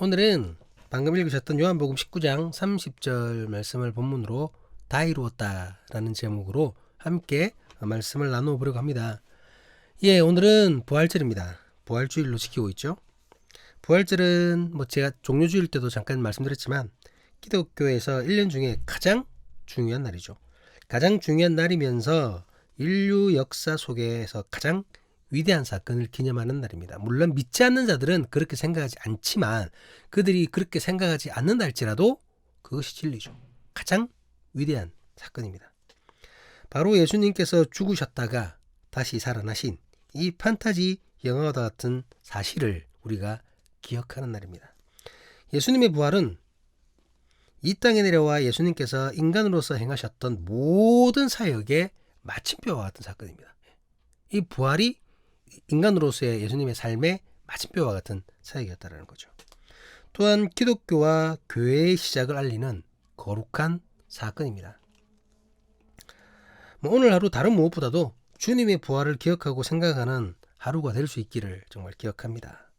오늘은 방금 읽으셨던 요한복음 19장 30절 말씀을 본문으로 다 이루었다라는 제목으로 함께 말씀을 나누어 보려고 합니다. 예, 오늘은 부활절입니다. 부활주일로 지키고 있죠. 부활절은 뭐 제가 종료주일 때도 잠깐 말씀드렸지만 기독교에서 1년 중에 가장 중요한 날이죠. 가장 중요한 날이면서 인류 역사 속에서 가장 위대한 사건을 기념하는 날입니다. 물론 믿지 않는 자들은 그렇게 생각하지 않지만 그들이 그렇게 생각하지 않는다 할지라도 그것이 진리죠. 가장 위대한 사건입니다. 바로 예수님께서 죽으셨다가 다시 살아나신 이 판타지 영화와 같은 사실을 우리가 기억하는 날입니다. 예수님의 부활은 이 땅에 내려와 예수님께서 인간으로서 행하셨던 모든 사역의 마침표와 같은 사건입니다. 이 부활이 인간으로서의 예수님의 삶의 마침표와 같은 사역이었다는 거죠. 또한 기독교와 교회의 시작을 알리는 거룩한 사건입니다. 뭐 오늘 하루 다른 무엇보다도 주님의 부활을 기억하고 생각하는 하루가 될 수 있기를 정말 기억합니다.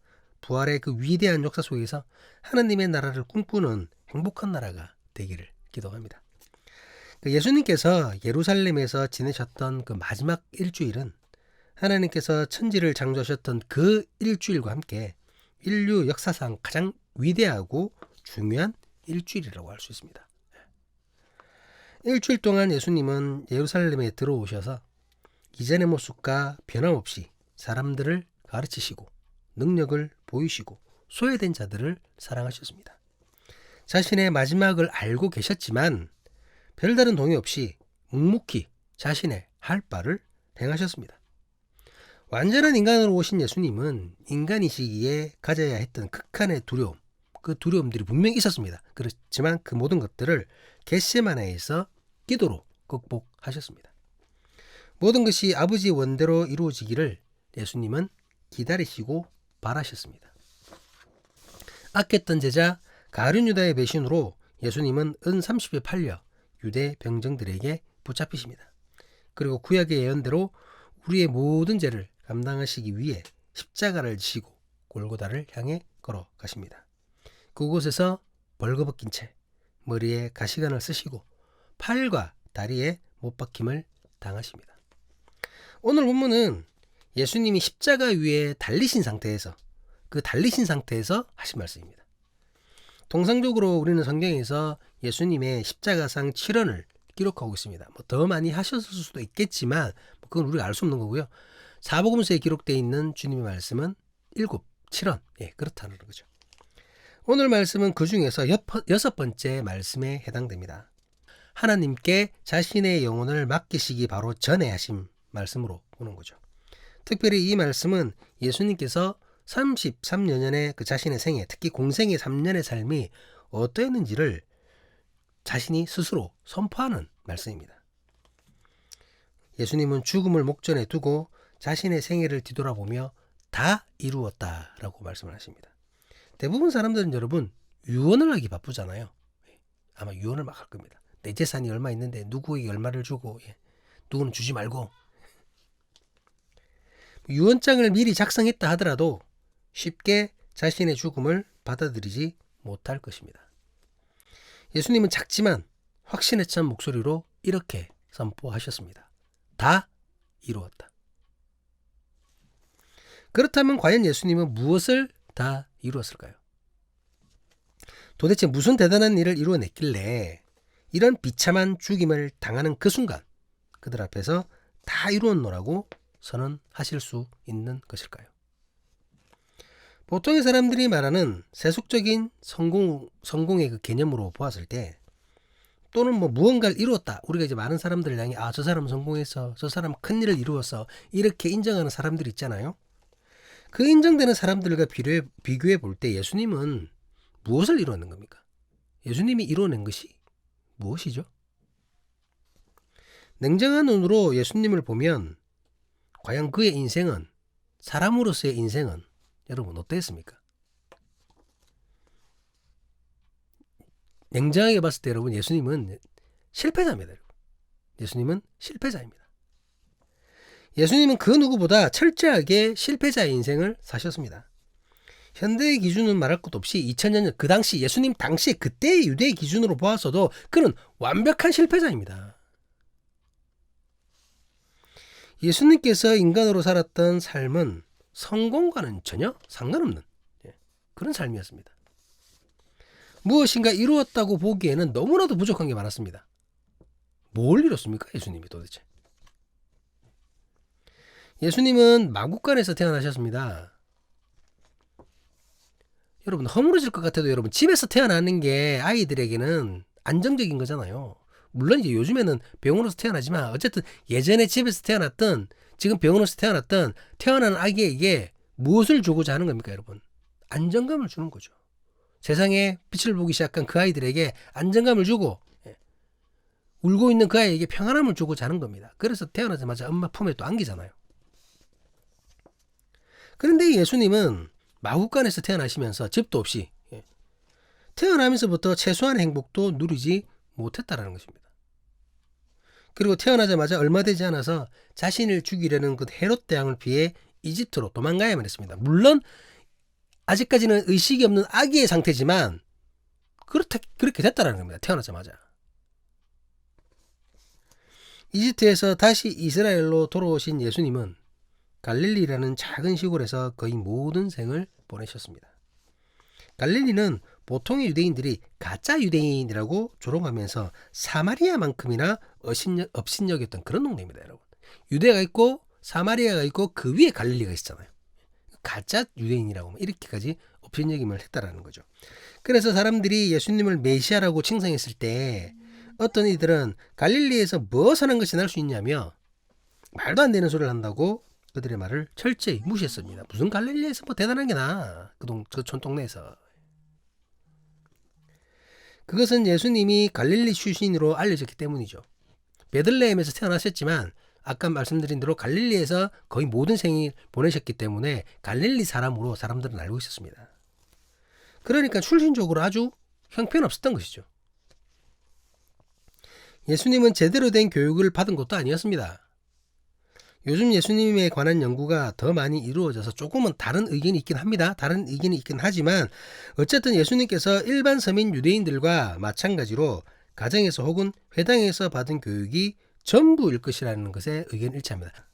부활의 그 위대한 역사 속에서 하나님의 나라를 꿈꾸는 행복한 나라가 되기를 기도합니다. 그 예수님께서 예루살렘에서 지내셨던 그 마지막 일주일은 하나님께서 천지를 창조하셨던 그 일주일과 함께 인류 역사상 가장 위대하고 중요한 일주일이라고 할 수 있습니다. 일주일 동안 예수님은 예루살렘에 들어오셔서 이전의 모습과 변함없이 사람들을 가르치시고 능력을 보이시고 소외된 자들을 사랑하셨습니다. 자신의 마지막을 알고 계셨지만 별다른 동의 없이 묵묵히 자신의 할 바를 행하셨습니다. 완전한 인간으로 오신 예수님은 인간이시기에 가져야 했던 극한의 두려움, 그 두려움들이 분명히 있었습니다. 그렇지만 그 모든 것들을 겟세마나에서 기도로 극복하셨습니다. 모든 것이 아버지 원대로 이루어지기를 예수님은 기다리시고 바라셨습니다. 아꼈던 제자 가룟 유다의 배신으로 예수님은 은 30에 팔려 유대 병정들에게 붙잡히십니다. 그리고 구약의 예언대로 우리의 모든 죄를 감당하시기 위해 십자가를 지고 골고다를 향해 걸어가십니다. 그곳에서 벌거벗긴 채 머리에 가시관을 쓰시고 팔과 다리에 못 박힘을 당하십니다. 오늘 본문은 예수님이 십자가 위에 달리신 상태에서 그 달리신 상태에서 하신 말씀입니다. 통상적으로 우리는 성경에서 예수님의 십자가상 7원을 기록하고 있습니다. 뭐 더 많이 하셨을 수도 있겠지만 뭐 그건 우리가 알 수 없는 거고요. 사복음서에 기록되어 있는 주님의 말씀은 7, 7원. 예, 그렇다는 거죠. 오늘 말씀은 그 중에서 여섯 번째 말씀에 해당됩니다. 하나님께 자신의 영혼을 맡기시기 바로 전에 하신 말씀으로 보는 거죠. 특별히 이 말씀은 예수님께서 33년의 그 자신의 생애, 특히 공생의 3년의 삶이 어떠했는지를 자신이 스스로 선포하는 말씀입니다. 예수님은 죽음을 목전에 두고 자신의 생애를 뒤돌아보며 다 이루었다라고 말씀을 하십니다. 대부분 사람들은 여러분 유언을 하기 바쁘잖아요. 아마 유언을 막 할 겁니다. 내 재산이 얼마 있는데 누구에게 얼마를 주고 예. 누구는 주지 말고 유언장을 미리 작성했다 하더라도 쉽게 자신의 죽음을 받아들이지 못할 것입니다. 예수님은 작지만 확신에 찬 목소리로 이렇게 선포하셨습니다. 다 이루었다. 그렇다면 과연 예수님은 무엇을 다 이루었을까요? 도대체 무슨 대단한 일을 이루어냈길래 이런 비참한 죽임을 당하는 그 순간 그들 앞에서 다 이루었노라고 선언하실 수 있는 것일까요? 보통의 사람들이 말하는 세속적인 성공, 성공의 그 개념으로 보았을 때 또는 뭐 무언가를 이루었다. 우리가 이제 많은 사람들을 향해 아, 저 사람은 성공했어. 저 사람은 큰 일을 이루었어. 이렇게 인정하는 사람들이 있잖아요. 그 인정되는 사람들과 비교해, 비교해 볼 때 예수님은 무엇을 이루었는 겁니까? 예수님이 이루어낸 것이 무엇이죠? 냉정한 눈으로 예수님을 보면 과연 그의 인생은 사람으로서의 인생은 여러분 어땠습니까? 냉정하게 봤을 때 여러분 예수님은 실패자입니다. 예수님은 실패자입니다. 예수님은 그 누구보다 철저하게 실패자의 인생을 사셨습니다. 현대의 기준은 말할 것도 없이 2000년 그 당시 예수님 당시 그때의 유대의 기준으로 보았어도 그는 완벽한 실패자입니다. 예수님께서 인간으로 살았던 삶은 성공과는 전혀 상관없는 예, 그런 삶이었습니다. 무엇인가 이루었다고 보기에는 너무나도 부족한 게 많았습니다. 뭘 이뤘습니까? 예수님이 도대체. 예수님은 마국간에서 태어나셨습니다. 여러분 허물어질 것 같아도 여러분 집에서 태어나는 게 아이들에게는 안정적인 거잖아요. 물론 이제 요즘에는 병원에서 태어나지만 어쨌든 예전에 집에서 태어났던 지금 병원에서 태어났던 태어난 아기에게 무엇을 주고자 하는 겁니까 여러분? 안정감을 주는 거죠. 세상에 빛을 보기 시작한 그 아이들에게 안정감을 주고 예, 울고 있는 그 아이에게 평안함을 주고자 하는 겁니다. 그래서 태어나자마자 엄마 품에 또 안기잖아요. 그런데 예수님은 마국간에서 태어나시면서 집도 없이 예, 태어나면서부터 최소한의 행복도 누리지 못했다라는 것입니다. 그리고 태어나자마자 얼마 되지 않아서 자신을 죽이려는 그 헤롯 대왕을 피해 이집트로 도망가야만 했습니다. 물론 아직까지는 의식이 없는 아기의 상태지만 그렇다, 그렇게 됐다라는 겁니다. 태어나자마자. 이집트에서 다시 이스라엘로 돌아오신 예수님은 갈릴리라는 작은 시골에서 거의 모든 생을 보내셨습니다. 갈릴리는 보통의 유대인들이 가짜 유대인이라고 조롱하면서 사마리아만큼이나 업신여, 업신여겼던 그런 동네입니다, 여러분. 유대가 있고 사마리아가 있고 그 위에 갈릴리가 있잖아요. 가짜 유대인이라고 이렇게까지 업신여김을 했다라는 거죠. 그래서 사람들이 예수님을 메시아라고 칭송했을 때 어떤 이들은 갈릴리에서 무엇을 한 것이 날 수 있냐며 말도 안 되는 소리를 한다고 그들의 말을 철저히 무시했습니다. 무슨 갈릴리에서 뭐 대단한 게 나? 그동 그 촌동네에서. 그것은 예수님이 갈릴리 출신으로 알려졌기 때문이죠. 베들레헴에서 태어나셨지만 아까 말씀드린 대로 갈릴리에서 거의 모든 생을 보내셨기 때문에 갈릴리 사람으로 사람들은 알고 있었습니다. 그러니까 출신적으로 아주 형편없었던 것이죠. 예수님은 제대로 된 교육을 받은 것도 아니었습니다. 요즘 예수님에 관한 연구가 더 많이 이루어져서 조금은 다른 의견이 있긴 합니다. 다른 의견이 있긴 하지만 어쨌든 예수님께서 일반 서민 유대인들과 마찬가지로 가정에서 혹은 회당에서 받은 교육이 전부일 것이라는 것에 의견 일치합니다.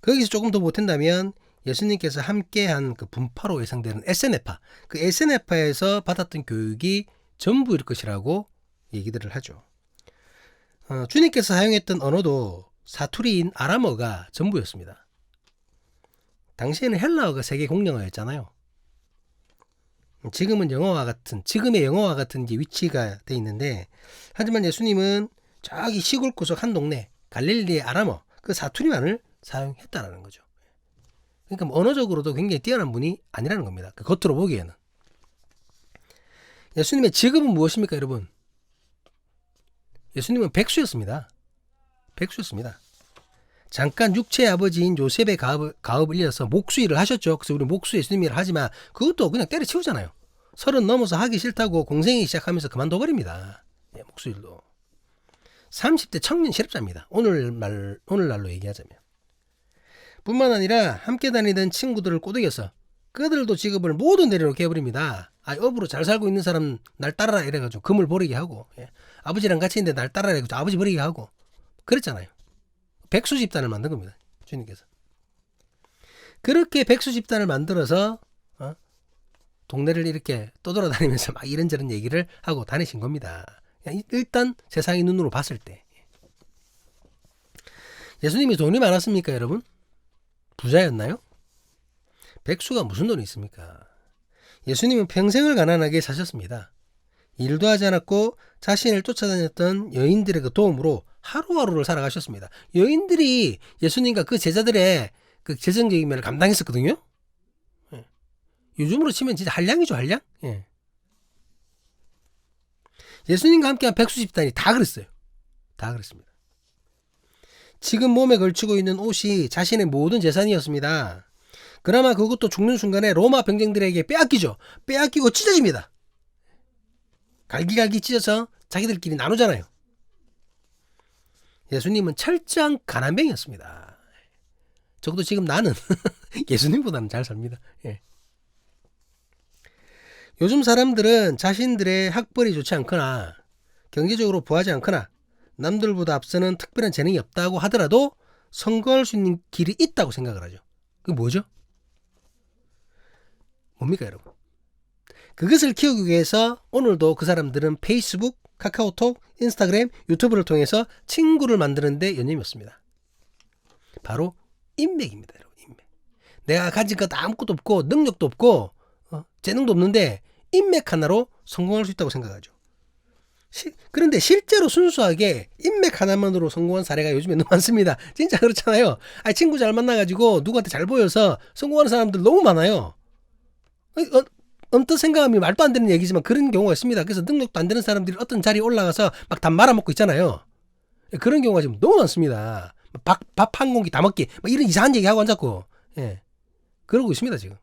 거기서 조금 더 못한다면 예수님께서 함께한 그 분파로 예상되는 에세네파, 그 에세네파에서 받았던 교육이 전부일 것이라고 얘기들을 하죠. 어, 주님께서 사용했던 언어도 사투리인 아람어가 전부였습니다. 당시에는 헬라어가 세계 공용어였잖아요. 지금은 영어와 같은 지금의 영어와 같은 게 위치가 돼 있는데 하지만 예수님은 저기 시골 구석 한 동네 갈릴리의 아람어 그 사투리만을 사용했다라는 거죠. 그러니까 뭐 언어적으로도 굉장히 뛰어난 분이 아니라는 겁니다. 그 겉으로 보기에는 예수님의 직업은 무엇입니까, 여러분? 예수님은 백수였습니다. 백수였습니다. 잠깐 육체의 아버지인 요셉의 가업, 가업을 이어서 목수 일을 하셨죠. 그래서 우리 목수 예수님 일을 하지만 그것도 그냥 때려치우잖아요. 서른 넘어서 하기 싫다고 공생이 시작하면서 그만둬버립니다. 예, 목수 일도. 30대 청년 실업자입니다. 오늘 말, 오늘날로 얘기하자면. 뿐만 아니라 함께 다니던 친구들을 꼬드겨서 그들도 직업을 모두 내려놓게 해버립니다. 아, 업으로 잘 살고 있는 사람 날 따라라 이래가지고 금을 버리게 하고 예. 아버지랑 같이 있는데 날 따라라 해가지고 아버지 버리게 하고 그랬잖아요. 백수 집단을 만든 겁니다. 주님께서. 그렇게 백수 집단을 만들어서 어? 동네를 이렇게 떠돌아다니면서 막 이런저런 얘기를 하고 다니신 겁니다. 일단 세상의 눈으로 봤을 때 예수님이 돈이 많았습니까, 여러분? 부자였나요? 백수가 무슨 돈이 있습니까? 예수님은 평생을 가난하게 사셨습니다. 일도 하지 않았고 자신을 쫓아다녔던 여인들의 그 도움으로 하루하루를 살아가셨습니다. 여인들이 예수님과 그 제자들의 그 재정적인 면을 감당했었거든요. 예. 요즘으로 치면 진짜 한량이죠, 한량. 예. 예수님과 함께한 백수 집단이 다 그랬어요. 다 그랬습니다. 지금 몸에 걸치고 있는 옷이 자신의 모든 재산이었습니다. 그나마 그것도 죽는 순간에 로마 병정들에게 빼앗기죠. 빼앗기고 찢어집니다. 갈기갈기 찢어서 자기들끼리 나누잖아요. 예수님은 철저한 가난뱅이였습니다. 적어도 지금 나는 예수님보다는 잘 삽니다. 예. 요즘 사람들은 자신들의 학벌이 좋지 않거나 경제적으로 부하지 않거나 남들보다 앞서는 특별한 재능이 없다고 하더라도 성공할 수 있는 길이 있다고 생각을 하죠. 그게 뭐죠? 뭡니까 여러분? 그것을 키우기 위해서 오늘도 그 사람들은 페이스북, 카카오톡, 인스타그램, 유튜브를 통해서 친구를 만드는데 연념이었습니다. 바로 인맥입니다, 여러분. 인맥. 내가 가진 것 아무것도 없고 능력도 없고 어, 재능도 없는데 인맥 하나로 성공할 수 있다고 생각하죠. 시- 그런데 실제로 순수하게 인맥 하나만으로 성공한 사례가 요즘에 너무 많습니다. 진짜 그렇잖아요. 아 친구 잘 만나가지고 누구한테 잘 보여서 성공하는 사람들 너무 많아요. 어, 어, 언뜻 생각하면 말도 안 되는 얘기지만 그런 경우가 있습니다. 그래서 능력도 안 되는 사람들이 어떤 자리에 올라가서 막 다 말아먹고 있잖아요. 그런 경우가 지금 너무 많습니다. 밥, 밥한 공기 다 먹기. 막 이런 이상한 얘기 하고 앉았고. 예. 그러고 있습니다, 지금.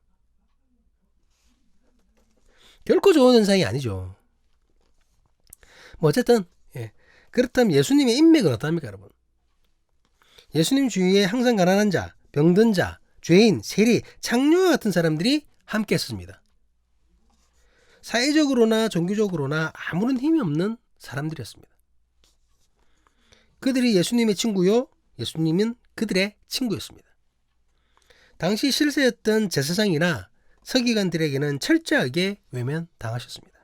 결코 좋은 현상이 아니죠. 뭐, 어쨌든, 예. 그렇다면 예수님의 인맥은 어떠합니까, 여러분? 예수님 주위에 항상 가난한 자, 병든 자, 죄인, 세리, 창녀와 같은 사람들이 함께 했습니다. 사회적으로나 종교적으로나 아무런 힘이 없는 사람들이었습니다. 그들이 예수님의 친구요, 예수님은 그들의 친구였습니다. 당시 실세였던 제사장이나 서기관들에게는 철저하게 외면당하셨습니다.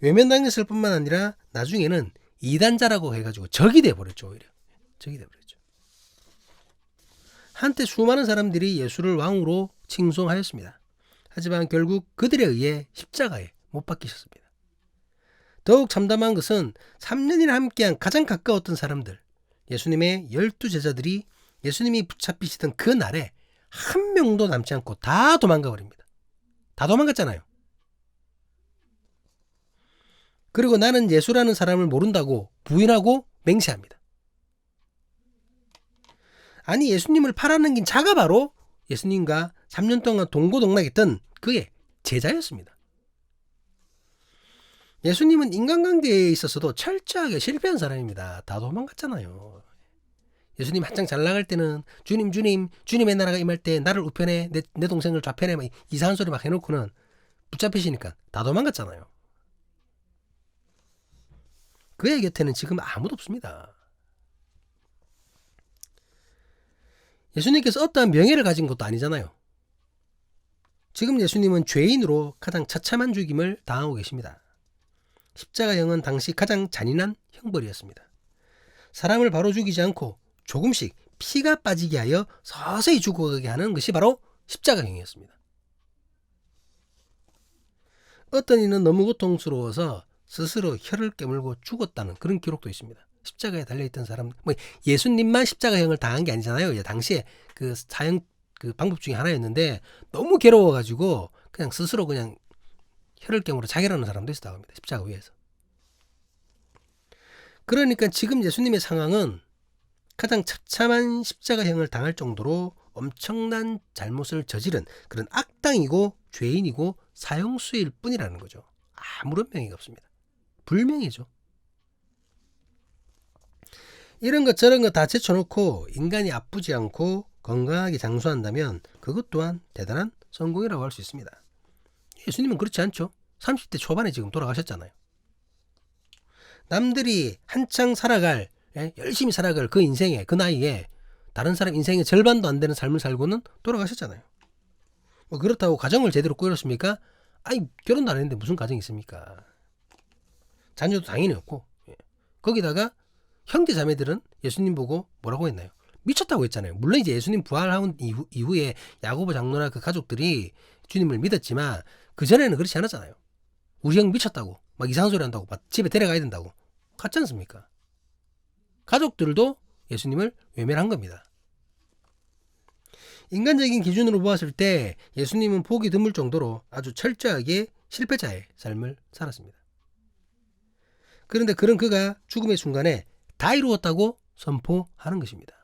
외면당했을 뿐만 아니라 나중에는 이단자라고 해가지고 적이 돼버렸죠, 오히려. 적이 돼버렸죠. 한때 수많은 사람들이 예수를 왕으로 칭송하였습니다. 하지만 결국 그들에 의해 십자가에 못 박히셨습니다. 더욱 참담한 것은 3년이나 함께한 가장 가까웠던 사람들, 예수님의 열두 제자들이 예수님이 붙잡히시던 그 날에 한 명도 남지 않고 다 도망가 버립니다. 다 도망갔잖아요. 그리고 나는 예수라는 사람을 모른다고 부인하고 맹세합니다. 아니 예수님을 팔아넘긴 자가 바로 예수님과 3년 동안 동고동락했던 그의 제자였습니다. 예수님은 인간관계에 있어서도 철저하게 실패한 사람입니다. 다 도망갔잖아요. 예수님 한창 잘 나갈 때는 주님 주님 주님의 나라가 임할 때 나를 우편에 내, 내 동생을 좌편에 막 이상한 소리 막 해놓고는 붙잡히시니까 다 도망갔잖아요. 그의 곁에는 지금 아무도 없습니다. 예수님께서 어떠한 명예를 가진 것도 아니잖아요. 지금 예수님은 죄인으로 가장 처참한 죽임을 당하고 계십니다. 십자가형은 당시 가장 잔인한 형벌이었습니다. 사람을 바로 죽이지 않고 조금씩 피가 빠지게 하여 서서히 죽어가게 하는 것이 바로 십자가형이었습니다. 어떤 이는 너무 고통스러워서 스스로 혀를 깨물고 죽었다는 그런 기록도 있습니다. 십자가에 달려있던 사람, 뭐 예수님만 십자가형을 당한 게 아니잖아요. 당시에 그 사형 그 방법 중에 하나였는데 너무 괴로워가지고 그냥 스스로 그냥 깨물어 자결하는 사람도 있었다고 합니다. 십자가 위에서. 그러니까 지금 예수님의 상황은 가장 처참한 십자가형을 당할 정도로 엄청난 잘못을 저지른 그런 악당이고 죄인이고 사형수일 뿐이라는 거죠. 아무런 명예가 없습니다. 불명예죠. 이런 것 저런 것다 제쳐놓고 인간이 아프지 않고 건강하게 장수한다면 그것 또한 대단한 성공이라고 할 수 있습니다. 예수님은 그렇지 않죠. 30대 초반에 지금 돌아가셨잖아요. 남들이 한창 살아갈 예? 열심히 살아갈 그 인생에 그 나이에 다른 사람 인생의 절반도 안 되는 삶을 살고는 돌아가셨잖아요. 뭐 그렇다고 가정을 제대로 꾸렸습니까? 아니 결혼도 안 했는데 무슨 가정이 있습니까? 자녀도 당연히 없고 예. 거기다가 형제 자매들은 예수님 보고 뭐라고 했나요? 미쳤다고 했잖아요. 물론 이제 예수님 부활한 이후, 이후에 야고보 장로나 그 가족들이 주님을 믿었지만 그 전에는 그렇지 않았잖아요. 우리 형 미쳤다고 막 이상한 소리 한다고 막 집에 데려가야 된다고 같지 않습니까? 가족들도 예수님을 외면한 겁니다. 인간적인 기준으로 보았을 때 예수님은 보기 드물 정도로 아주 철저하게 실패자의 삶을 살았습니다. 그런데 그런 그가 죽음의 순간에 다 이루었다고 선포하는 것입니다.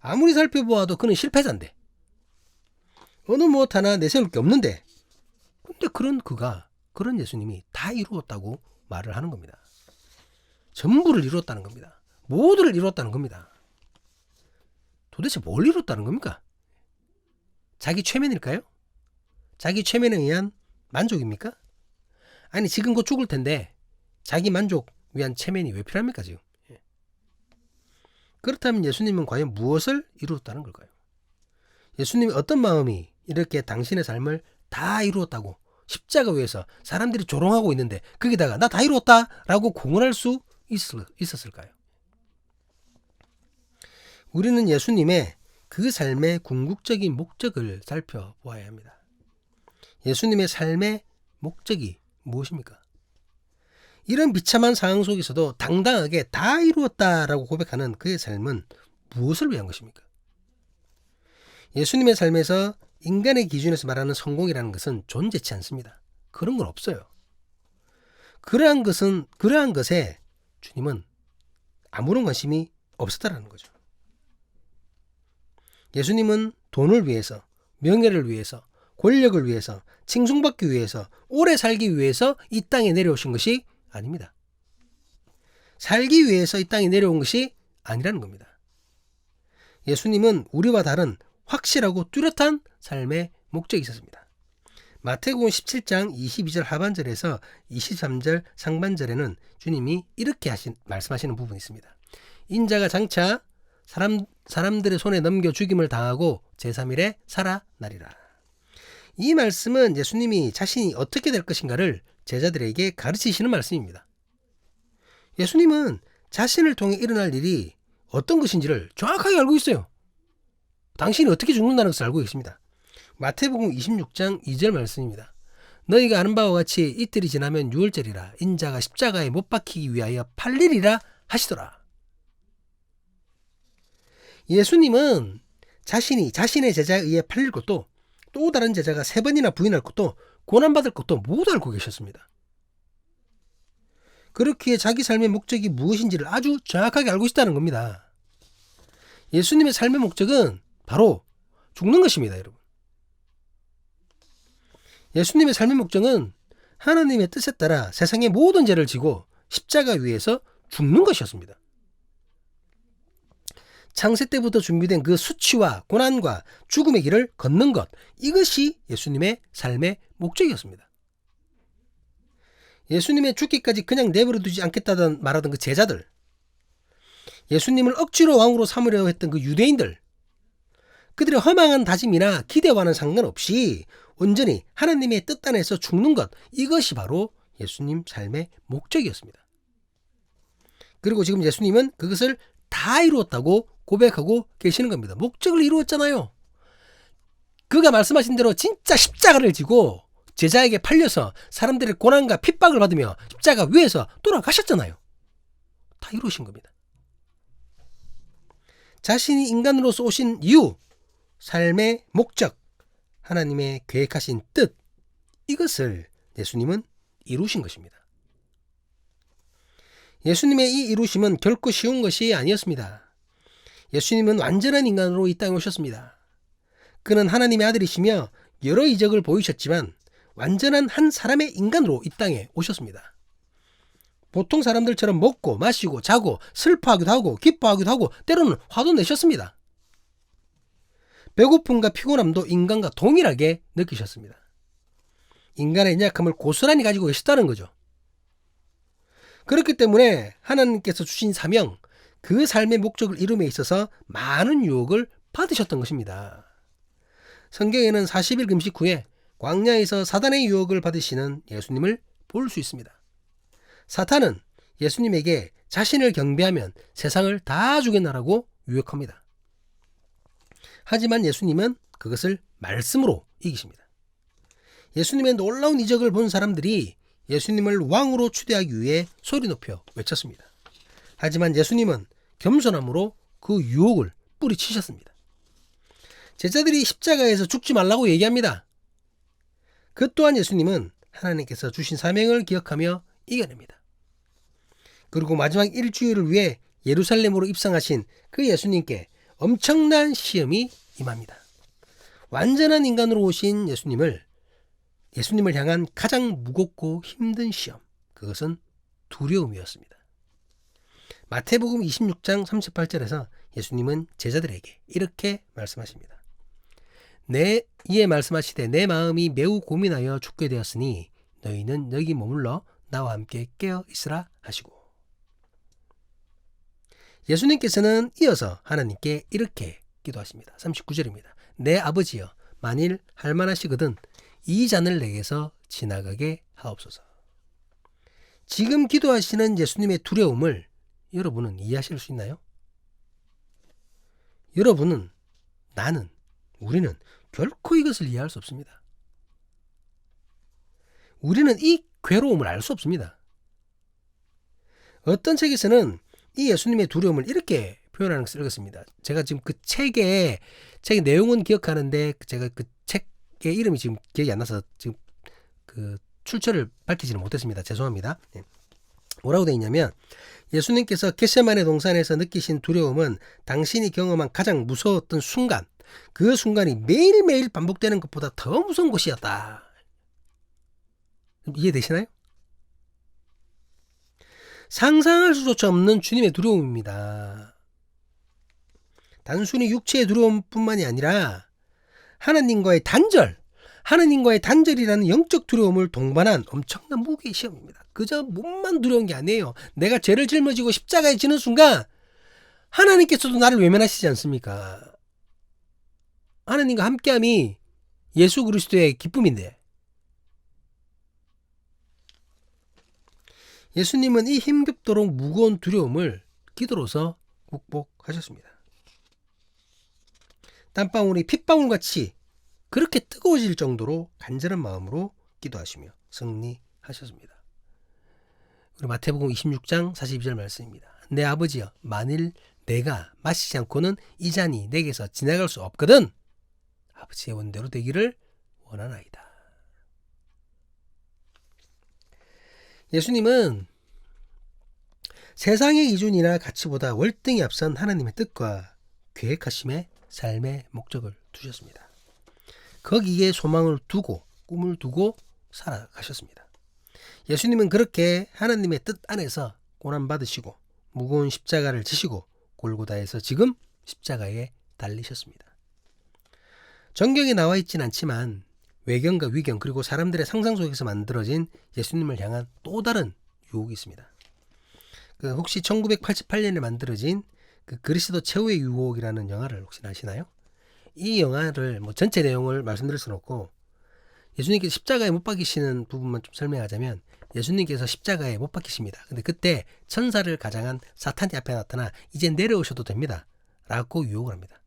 아무리 살펴보아도 그는 실패자인데 어느 무엇 하나 내세울 게 없는데 근데 그런 그가 그런 예수님이 다 이루었다고 말을 하는 겁니다. 전부를 이루었다는 겁니다. 모두를 이루었다는 겁니다. 도대체 뭘 이뤘다는 겁니까? 자기 최면일까요? 자기 최면에 의한 만족입니까? 아니 지금 곧 죽을 텐데 자기 만족 위한 체면이 왜 필요합니까 지금? 예. 그렇다면 예수님은 과연 무엇을 이루었다는 걸까요? 예수님이 어떤 마음이 이렇게 당신의 삶을 다 이루었다고 십자가 위에서 사람들이 조롱하고 있는데 거기다가 나 다 이루었다 라고 공언할 수 있었을까요? 우리는 예수님의 그 삶의 궁극적인 목적을 살펴보아야 합니다. 예수님의 삶의 목적이 무엇입니까? 이런 비참한 상황 속에서도 당당하게 다 이루었다라고 고백하는 그의 삶은 무엇을 위한 것입니까? 예수님의 삶에서 인간의 기준에서 말하는 성공이라는 것은 존재치 않습니다. 그런 건 없어요. 그러한 것은 그러한 것에 주님은 아무런 관심이 없었다라는 거죠. 예수님은 돈을 위해서, 명예를 위해서, 권력을 위해서, 칭송받기 위해서, 오래 살기 위해서 이 땅에 내려오신 것이 아닙니다. 살기 위해서 이 땅에 내려온 것이 아니라는 겁니다. 예수님은 우리와 다른 확실하고 뚜렷한 삶의 목적이 있었습니다. 마태복음 17장 22절 하반절에서 23절 상반절에는 주님이 이렇게 하신 말씀하시는 부분이 있습니다. 인자가 장차 사람 사람들의 손에 넘겨 죽임을 당하고 제3일에 살아나리라. 이 말씀은 예수님이 자신이 어떻게 될 것인가를 제자들에게 가르치시는 말씀입니다. 예수님은 자신을 통해 일어날 일이 어떤 것인지를 정확하게 알고 있어요. 당신이 어떻게 죽는다는 것을 알고 있습니다. 마태복음 26장 2절 말씀입니다. 너희가 아는 바와 같이 이틀이 지나면 유월절이라 인자가 십자가에 못 박히기 위하여 팔리리라 하시더라. 예수님은 자신이 자신의 제자에 의해 팔릴 것도 또 다른 제자가 세 번이나 부인할 것도 고난받을 것도 모두 알고 계셨습니다. 그렇기에 자기 삶의 목적이 무엇인지를 아주 정확하게 알고 있다는 겁니다. 예수님의 삶의 목적은 바로 죽는 것입니다, 여러분. 예수님의 삶의 목적은 하나님의 뜻에 따라 세상의 모든 죄를 지고 십자가 위에서 죽는 것이었습니다. 창세 때부터 준비된 그 수치와 고난과 죽음의 길을 걷는 것, 이것이 예수님의 삶의 목적이었습니다. 예수님의 죽기까지 그냥 내버려 두지 않겠다던 말하던 그 제자들, 예수님을 억지로 왕으로 삼으려 했던 그 유대인들, 그들의 허망한 다짐이나 기대와는 상관없이 온전히 하나님의 뜻 안에서 죽는 것, 이것이 바로 예수님 삶의 목적이었습니다. 그리고 지금 예수님은 그것을 다 이루었다고 고백하고 계시는 겁니다. 목적을 이루었잖아요. 그가 말씀하신 대로 진짜 십자가를 지고 제자에게 팔려서 사람들의 고난과 핍박을 받으며 십자가 위에서 돌아가셨잖아요. 다 이루신 겁니다. 자신이 인간으로서 오신 이유, 삶의 목적, 하나님의 계획하신 뜻, 이것을 예수님은 이루신 것입니다. 예수님의 이 이루심은 결코 쉬운 것이 아니었습니다. 예수님은 완전한 인간으로 이 땅에 오셨습니다. 그는 하나님의 아들이시며 여러 이적을 보이셨지만 완전한 한 사람의 인간으로 이 땅에 오셨습니다. 보통 사람들처럼 먹고 마시고 자고 슬퍼하기도 하고 기뻐하기도 하고 때로는 화도 내셨습니다. 배고픔과 피곤함도 인간과 동일하게 느끼셨습니다. 인간의 연약함을 고스란히 가지고 계셨다는 거죠. 그렇기 때문에 하나님께서 주신 사명, 그 삶의 목적을 이룸에 있어서 많은 유혹을 받으셨던 것입니다. 성경에는 40일 금식 후에 광야에서 사단의 유혹을 받으시는 예수님을 볼 수 있습니다. 사탄은 예수님에게 자신을 경배하면 세상을 다 주겠나라고 유혹합니다. 하지만 예수님은 그것을 말씀으로 이기십니다. 예수님의 놀라운 이적을 본 사람들이 예수님을 왕으로 추대하기 위해 소리 높여 외쳤습니다. 하지만 예수님은 겸손함으로 그 유혹을 뿌리치셨습니다. 제자들이 십자가에서 죽지 말라고 얘기합니다. 그 또한 예수님은 하나님께서 주신 사명을 기억하며 이겨냅니다. 그리고 마지막 일주일을 위해 예루살렘으로 입성하신 그 예수님께 엄청난 시험이 임합니다. 완전한 인간으로 오신 예수님을 예수님을 향한 가장 무겁고 힘든 시험 그것은 두려움이었습니다. 마태복음 26장 38절에서 예수님은 제자들에게 이렇게 말씀하십니다. 내 이에 말씀하시되 내 마음이 매우 고민하여 죽게 되었으니 너희는 여기 머물러 나와 함께 깨어 있으라 하시고 예수님께서는 이어서 하나님께 이렇게 기도하십니다. 39절입니다. 내 아버지여 만일 할만하시거든 이 잔을 내게서 지나가게 하옵소서. 지금 기도하시는 예수님의 두려움을 여러분은 이해하실 수 있나요? 여러분은 나는 우리는 결코 이것을 이해할 수 없습니다. 우리는 이 괴로움을 알 수 없습니다. 어떤 책에서는 이 예수님의 두려움을 이렇게 표현하는 것을 읽었습니다. 제가 지금 그 책의 책의 내용은 기억하는데 제가 그 책의 이름이 지금 기억이 안 나서 지금 그 출처를 밝히지는 못했습니다. 죄송합니다. 네. 뭐라고 되어 있냐면 예수님께서 겟세만의 동산에서 느끼신 두려움은 당신이 경험한 가장 무서웠던 순간, 그 순간이 매일매일 반복되는 것보다 더 무서운 것이었다. 이해되시나요? 상상할 수조차 없는 주님의 두려움입니다. 단순히 육체의 두려움뿐만이 아니라 하나님과의 단절, 하나님과의 단절이라는 영적 두려움을 동반한 엄청난 무게의 시험입니다. 그저 몸만 두려운 게 아니에요. 내가 죄를 짊어지고 십자가에 지는 순간 하나님께서도 나를 외면하시지 않습니까? 하나님과 함께함이 예수 그리스도의 기쁨인데 예수님은 이 힘겹도록 무거운 두려움을 기도로서 극복하셨습니다. 땀방울이 핏방울같이 그렇게 뜨거워질 정도로 간절한 마음으로 기도하시며 승리하셨습니다. 그리고 마태복음 26장 42절 말씀입니다. 내 아버지여 만일 내가 마시지 않고는 이 잔이 내게서 지나갈 수 없거든 아버지의 원대로 되기를 원하나이다. 예수님은 세상의 기준이나 가치보다 월등히 앞선 하나님의 뜻과 계획하심의 삶의 목적을 두셨습니다. 거기에 소망을 두고 꿈을 두고 살아가셨습니다. 예수님은 그렇게 하나님의 뜻 안에서 고난 받으시고 무거운 십자가를 지시고 골고다에서 지금 십자가에 달리셨습니다. 정경에 나와 있진 않지만 외경과 위경 그리고 사람들의 상상 속에서 만들어진 예수님을 향한 또 다른 유혹이 있습니다. 그 혹시 1988년에 만들어진 그 그리스도 최후의 유혹이라는 영화를 혹시 아시나요? 이 영화를 뭐 전체 내용을 말씀드릴 수는 없고 예수님께서 십자가에 못 박히시는 부분만 좀 설명하자면 예수님께서 십자가에 못 박히십니다. 근데 그때 천사를 가장한 사탄이 앞에 나타나 이제 내려오셔도 됩니다. 라고 유혹을 합니다.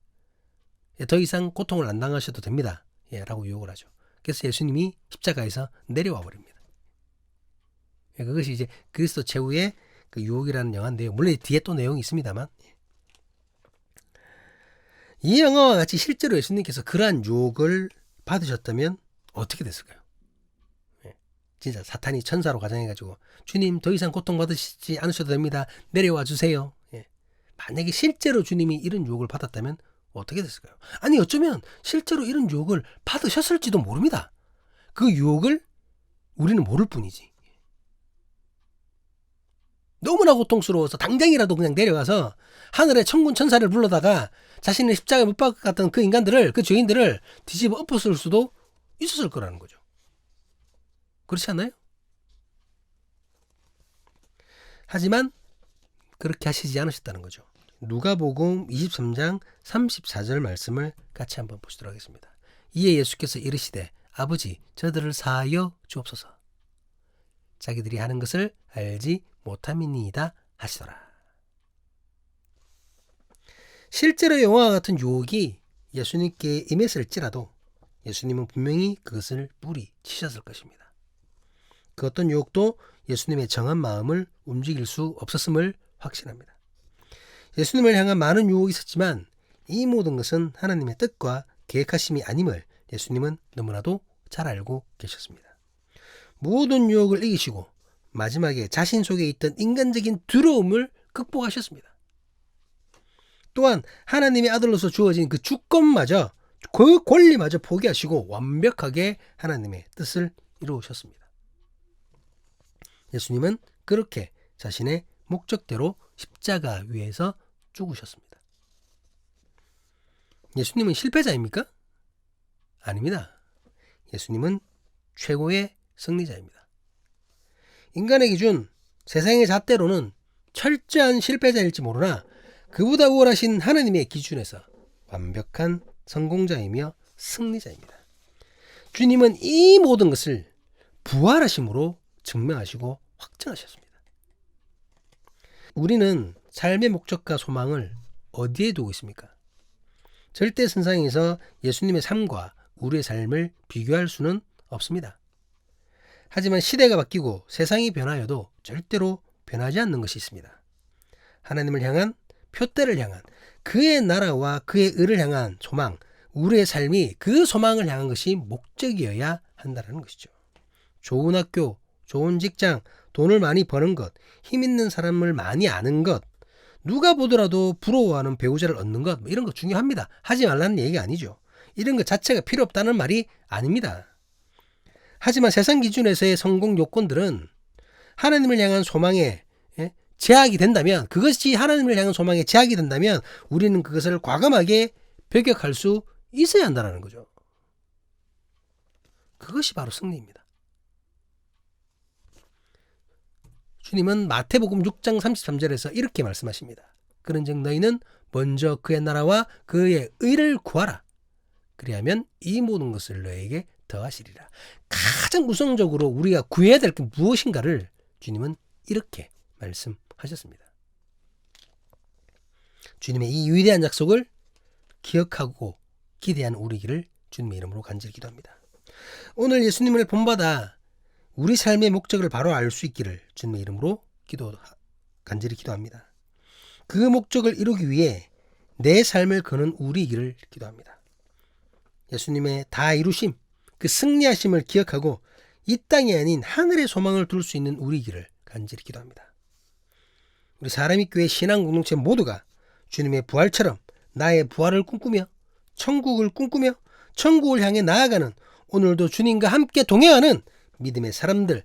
예, 더 이상 고통을 안 당하셔도 됩니다. 예, 라고 유혹을 하죠. 그래서 예수님이 십자가에서 내려와 버립니다. 예, 그것이 이제 그리스도 최후의 그 유혹이라는 영화인데요. 물론 뒤에 또 내용이 있습니다만. 예. 이 영화와 같이 실제로 예수님께서 그러한 유혹을 받으셨다면 어떻게 됐을까요? 예. 진짜 사탄이 천사로 가장해가지고 주님 더 이상 고통받으시지 않으셔도 됩니다. 내려와 주세요. 예. 만약에 실제로 주님이 이런 유혹을 받았다면 어떻게 됐을까요? 아니 어쩌면 실제로 이런 유혹을 받으셨을지도 모릅니다. 그 유혹을 우리는 모를 뿐이지. 너무나 고통스러워서 당장이라도 그냥 내려가서 하늘의 천군 천사를 불러다가 자신의 십자가에 못 박았던 그 인간들을 그 죄인들을 뒤집어 엎었을 수도 있었을 거라는 거죠. 그렇지 않나요? 하지만 그렇게 하시지 않으셨다는 거죠. 누가복음 23장 34절 말씀을 같이 한번 보시도록 하겠습니다. 이에 예수께서 이르시되 아버지 저들을 사하여 주옵소서. 자기들이 하는 것을 알지 못함이니이다 하시더라. 실제로 영화와 같은 유혹이 예수님께 임했을지라도 예수님은 분명히 그것을 뿌리치셨을 것입니다. 그 어떤 유혹도 예수님의 정한 마음을 움직일 수 없었음을 확신합니다. 예수님을 향한 많은 유혹이 있었지만 이 모든 것은 하나님의 뜻과 계획하심이 아님을 예수님은 너무나도 잘 알고 계셨습니다. 모든 유혹을 이기시고 마지막에 자신 속에 있던 인간적인 두려움을 극복하셨습니다. 또한 하나님의 아들로서 주어진 그 주권마저 그 권리마저 포기하시고 완벽하게 하나님의 뜻을 이루셨습니다. 예수님은 그렇게 자신의 목적대로 십자가 위에서 죽으셨습니다. 예수님은 실패자입니까? 아닙니다. 예수님은 최고의 승리자입니다. 인간의 기준, 세상의 잣대로는 철저한 실패자일지 모르나 그보다 우월하신 하나님의 기준에서 완벽한 성공자이며 승리자입니다. 주님은 이 모든 것을 부활하심으로 증명하시고 확증하셨습니다. 우리는 삶의 목적과 소망을 어디에 두고 있습니까? 절대 선상에서 예수님의 삶과 우리의 삶을 비교할 수는 없습니다. 하지만 시대가 바뀌고 세상이 변하여도 절대로 변하지 않는 것이 있습니다. 하나님을 향한 표대를 향한 그의 나라와 그의 의를 향한 소망, 우리의 삶이 그 소망을 향한 것이 목적이어야 한다는 것이죠. 좋은 학교, 좋은 직장, 돈을 많이 버는 것, 힘 있는 사람을 많이 아는 것, 누가 보더라도 부러워하는 배우자를 얻는 것, 뭐 이런 거 중요합니다. 하지 말라는 얘기가 아니죠. 이런 것 자체가 필요 없다는 말이 아닙니다. 하지만 세상 기준에서의 성공 요건들은 하나님을 향한 소망에 예? 제약이 된다면 그것이 하나님을 향한 소망에 제약이 된다면 우리는 그것을 과감하게 배격할 수 있어야 한다는 거죠. 그것이 바로 승리입니다. 주님은 마태복음 6장 33절에서 이렇게 말씀하십니다. 그런즉 너희는 먼저 그의 나라와 그의 의를 구하라. 그리하면 이 모든 것을 너에게 더하시리라. 가장 우선적으로 우리가 구해야 될 게 무엇인가를 주님은 이렇게 말씀 하셨습니다. 주님의 이 위대한 약속을 기억하고 기대한 우리기를 주님의 이름으로 간절히 기도합니다. 오늘 예수님을 본받아 우리 삶의 목적을 바로 알 수 있기를 주님의 이름으로 기도 간절히 기도합니다. 그 목적을 이루기 위해 내 삶을 거는 우리이기를 기도합니다. 예수님의 다 이루심, 그 승리하심을 기억하고 이 땅이 아닌 하늘의 소망을 둘 수 있는 우리이기를 간절히 기도합니다. 우리 사람이 교회 신앙 공동체 모두가 주님의 부활처럼 나의 부활을 꿈꾸며 천국을 꿈꾸며 천국을 향해 나아가는 오늘도 주님과 함께 동행하는 믿음의 사람들,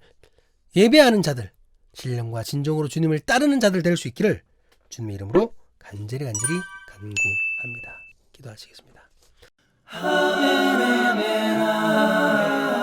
예배하는 자들, 신령과 진정으로 주님을 따르는 자들 될 수 있기를 주님의 이름으로 간절히 간절히 간구합니다. 기도하시겠습니다. 아멘, 아멘, 아멘.